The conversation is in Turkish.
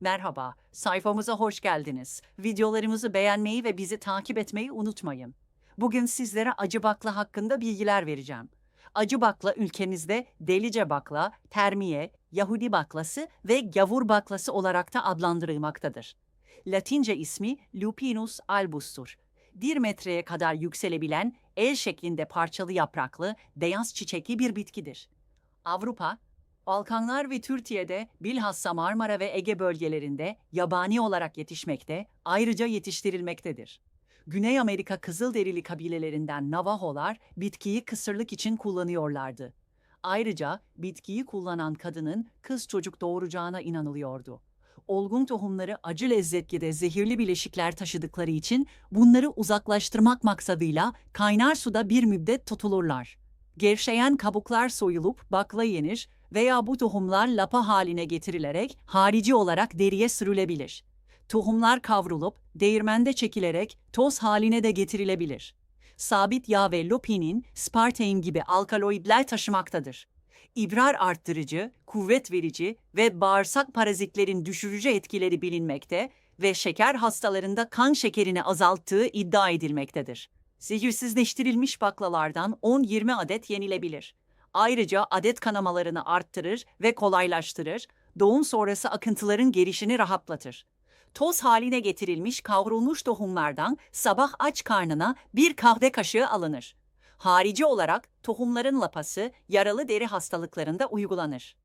Merhaba, sayfamıza hoş geldiniz. Videolarımızı beğenmeyi ve bizi takip etmeyi unutmayın. Bugün sizlere acı bakla hakkında bilgiler vereceğim. Acı bakla ülkemizde delice bakla, termiye, Yahudi baklası ve gavur baklası olarak da adlandırılmaktadır. Latince ismi Lupinus albus'tur. Bir metreye kadar yükselebilen, el şeklinde parçalı yapraklı, beyaz çiçekli bir bitkidir. Avrupa, Balkanlar ve Türkiye'de bilhassa Marmara ve Ege bölgelerinde yabani olarak yetişmekte, ayrıca yetiştirilmektedir. Güney Amerika Kızılderili kabilelerinden Navajolar bitkiyi kısırlık için kullanıyorlardı. Ayrıca bitkiyi kullanan kadının kız çocuk doğuracağına inanılıyordu. Olgun tohumları acı lezzetli zehirli bileşikler taşıdıkları için bunları uzaklaştırmak maksadıyla kaynar suda bir müddet tutulurlar. Gevşeyen kabuklar soyulup bakla yenir veya bu tohumlar lapa haline getirilerek harici olarak deriye sürülebilir. Tohumlar kavrulup değirmende çekilerek toz haline de getirilebilir. Sabit yağ ve lupinin, spartein gibi alkaloidler taşımaktadır. İbrar arttırıcı, kuvvet verici ve bağırsak parazitlerin düşürücü etkileri bilinmekte ve şeker hastalarında kan şekerini azalttığı iddia edilmektedir. Zehirsizleştirilmiş baklalardan 10-20 adet yenilebilir. Ayrıca adet kanamalarını arttırır ve kolaylaştırır, doğum sonrası akıntıların gelişini rahatlatır. Toz haline getirilmiş kavrulmuş tohumlardan sabah aç karnına bir kahve kaşığı alınır. Harici olarak tohumların lapası yaralı deri hastalıklarında uygulanır.